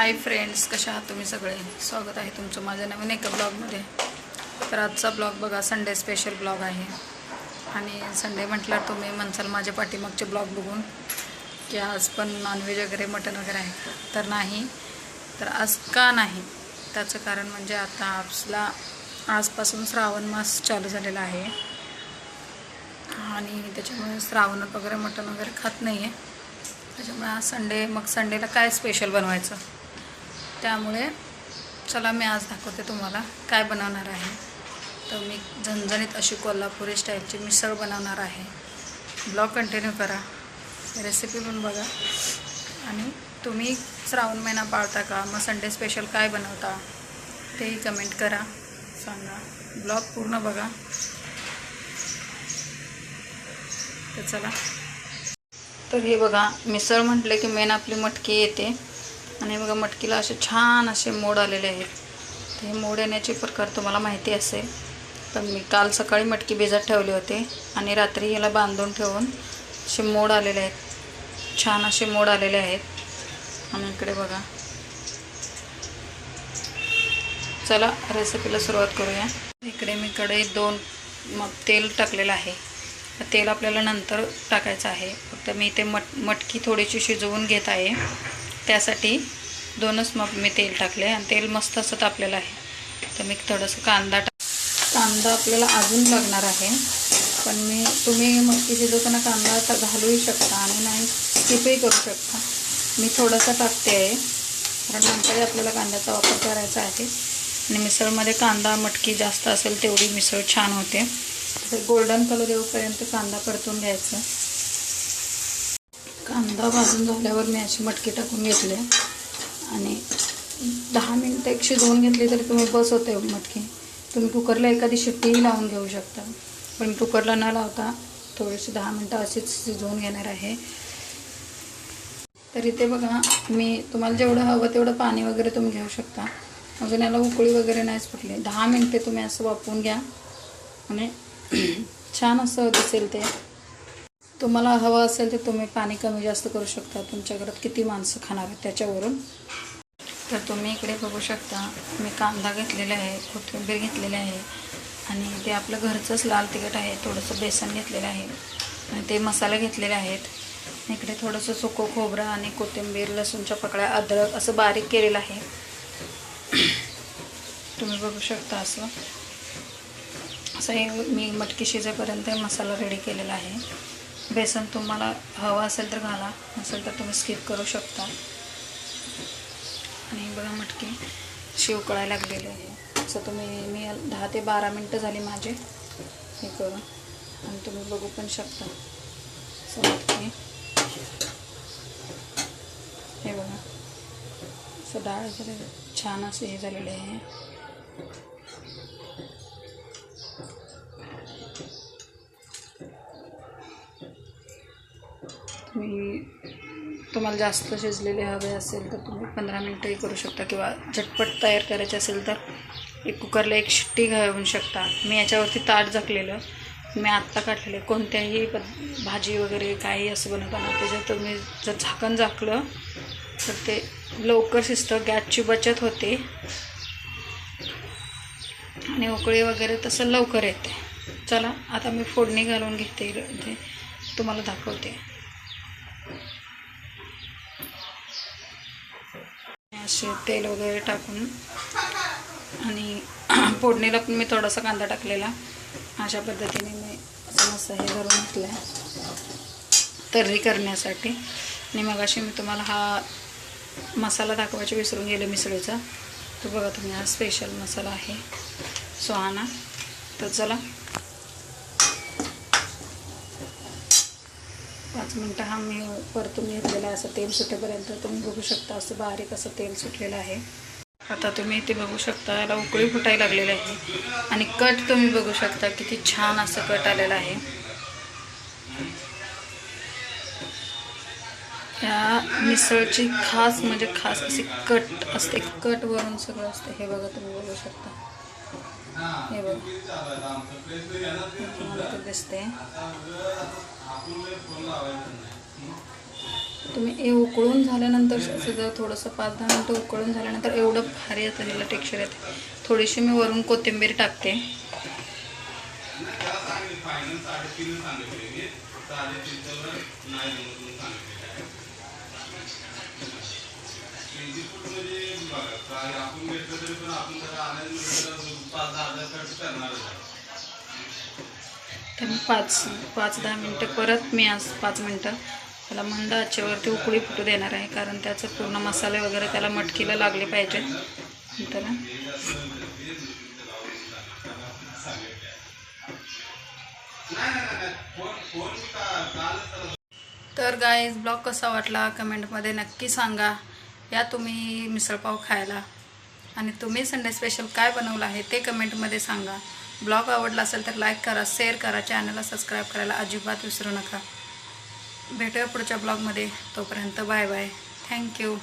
Hi friends कशा आहात तुम्ही सगळे? स्वागत आहे तुमचं माझ्या नवीन एका ब्लॉगमध्ये तर आजचा ब्लॉग बघा संडे स्पेशल ब्लॉग आहे. आणि संडे म्हटल्यावर तुम्ही म्हणसाल माझ्या पाठीमागचे ब्लॉग बघून की आज पण नॉनव्हेज वगैरे मटण वगैरे आहे. तर नाही. तर आज का नाही? त्याचं कारण म्हणजे आता आपला आजपासून श्रावण मास चालू झालेला आहे. आणि त्याच्यामुळे श्रावण वगैरे मटण वगैरे खात नाही आहे त्याच्यामुळे आज संडे मग संडेला काय स्पेशल बनवायचं? त्यामुळे चला मी आज दाखवते तुम्हाला काय बनवणार आहे. तर मी झणझणीत अशी कोल्हापुरी स्टाईलची मिसळ बनवणार आहे. ब्लॉग कंटिन्यू करा. रेसिपी पण बघा. आणि तुम्ही श्रावण महिना पाळता का? मग संडे स्पेशल काय बनवता? तेही कमेंट करा. सांगा. ब्लॉग पूर्ण बघा. तर चला. तर हे बघा मिसळ म्हटलं की मेन आपली मटकी येते. आणि बघा मटकीला असे छान असे मोड आलेले आहेत. ते हे मोड येण्याचे प्रकार तुम्हाला माहिती असेल. पण मी काल सकाळी मटकी भिजत ठेवले होते आणि रात्री याला बांधून ठेवून असे मोड आलेले आहेत. छान असे मोड आलेले आहेत. आणि इकडे बघा. चला रेसिपीला सुरुवात करूया. इकडे मी कडे दोन मग तेल टाकलेलं आहे. तेल आपल्याला नंतर टाकायचं आहे. फक्त मी ते मट मटकी थोडीशी शिजवून घेत आहे. त्यासाठी दोनच मग मी तेल टाकले आणि तेल मस्त असं तापलेलं आहे. तर मी थोडंसं कांदा टाक कांदा आपल्याला अजून लागणार आहे. पण मी तुम्ही मस्ती शिजवताना कांदा आता घालूही शकता आणि नाही स्किपही करू शकता. मी थोडासा टाकते आहे. कारण नंतरही आपल्याला कांद्याचा वापर करायचा आहे. आणि मिसळमध्ये कांदा मटकी जास्त असेल तेवढी मिसळ छान होते. गोल्डन कलर येऊपर्यंत कांदा परतून घ्यायचा. कांदा भाजून झाल्यावर मी अशी मटकी टाकून घेतले आणि दहा मिनटं एक शिजवून घेतली तरी तुम्ही बस होते मटकी. तुम्ही कुकरला एखादी शिट्टीही लावून घेऊ शकता. पण मी कुकरला न लावता थोडीशी दहा मिनटं अशीच शिजवून घेणार आहे. तर इथे बघा मी तुम्हाला जेवढं हवं तेवढं पाणी वगैरे तुम्ही घेऊ शकता. अजून याला उकळी वगैरे नाहीच फुटली. दहा मिनटे तुम्ही असं वापरून घ्या. आणि छान असं दिसेल ते. तुम्हाला हवं असेल तर तुम्ही पाणी कमी जास्त करू शकता. तुमच्या घरात किती माणसं खाणार आहेत त्याच्यावरून. तर तुम्ही इकडे बघू शकता मी कांदा घेतलेला आहे कोथिंबीर घेतलेली आहे आणि ते आपलं घरचंच लाल तिखट आहे थोडंसं बेसन घेतलेलं आहे आणि ते मसाले घेतलेले आहेत. इकडे थोडंसं सुकं खोबरं आणि कोथिंबीर लसूणच्या पकड्या अद्रक असं बारीक केलेलं आहे. तुम्ही बघू शकता असं. असं हे मी मटकी शिजेपर्यंत मसाला रेडी केलेला आहे. बेसन तुम्हाला हवा असेल तर घाला नसेल तर तुम्ही स्किप करू शकता. आणि बघा मटकी शिव कळायला लागलेली आहे. असं तुम्ही मी दहा ते बारा मिनटं झाली माझे. हे करून. आणि तुम्ही बघू पण शकता. असं मटकी. हे बघा. असं डाळ झालेलं छान असे हे झालेले आहे. तुम्ही तुम्हाला जास्त शिजलेले हवे असेल तर तुम्ही पंधरा मिनटंही करू शकता किंवा झटपट तयार करायचे असेल तर एक कुकरला एक शिट्टी घालवू शकता. मी याच्यावरती ताट झाकलेलं. मी आत्ता काढलेलं कोणत्याही पद भाजी वगैरे काही असं बनवताना त्याच्यात तुम्ही जर झाकण झाकलं तर ते लवकर शिजतं. गॅसची बचत होते. आणि उकळी वगैरे तसं लवकर येते. चला आता मी फोडणी घालून घेते. ते तुम्हाला दाखवते. असे तेल वगैरे टाकून आणि फोडणीला पण मी थोडासा कांदा टाकलेला. अशा पद्धतीने मी असं मस्त हे करून घेतलं आहे. तर्री करण्यासाठी. आणि मग अशी मी तुम्हाला हा मसाला दाखवायचे विसरून गेले मिसळीचा. तो बघा तुम्ही हा स्पेशल मसाला आहे. सुहाना. तर चला पाच मिनटं हा मी परतून घेतलेला आहे. असं तेल सुटेपर्यंत तुम्ही बघू शकता असं बारीक असं तेल सुटलेलं आहे. आता तुम्ही इथे बघू शकता याला उकळी फुटायला लागलेली आहे. आणि कट तुम्ही बघू शकता किती छान असं कट आलेलं आहे. या मिसळची खास म्हणजे खास अशी कट असते. कट वरून सगळं असते. हे बघा तुम्ही बघू शकता. हे. बघा. तुम्हाला दिसते तुम्ही हे उकळून झाल्यानंतर जर थोडंसं पाच दहा मिनटं उकळून झाल्यानंतर एवढं भारी येतं तिला टेक्स्चर येते. थोडीशी मी वरून कोथिंबीर टाकते. तर पाच पाच दहा मिनटं परत मी आज पाच मिनटं त्याला मंद आचेवरती उकळी फुटू देणार आहे कारण त्याचं पूर्ण मसाले वगैरे त्याला मटकीला लागले पाहिजेत त्याला. तर गाईज ब्लॉग कसा वाटला? कमेंटमध्ये नक्की सांगा. या तुम्ही मिसळपाव खायला. आणि तुम्ही संडे स्पेशल काय बनवलं आहे ते कमेंटमध्ये सांगा. ब्लॉग आवडला असेल तर लाईक करा शेअर करा चॅनलला सबस्क्राईब करायला अजिबात विसरू नका. भेटूया पुढच्या ब्लॉगमध्ये. तोपर्यंत बाय बाय थँक्यू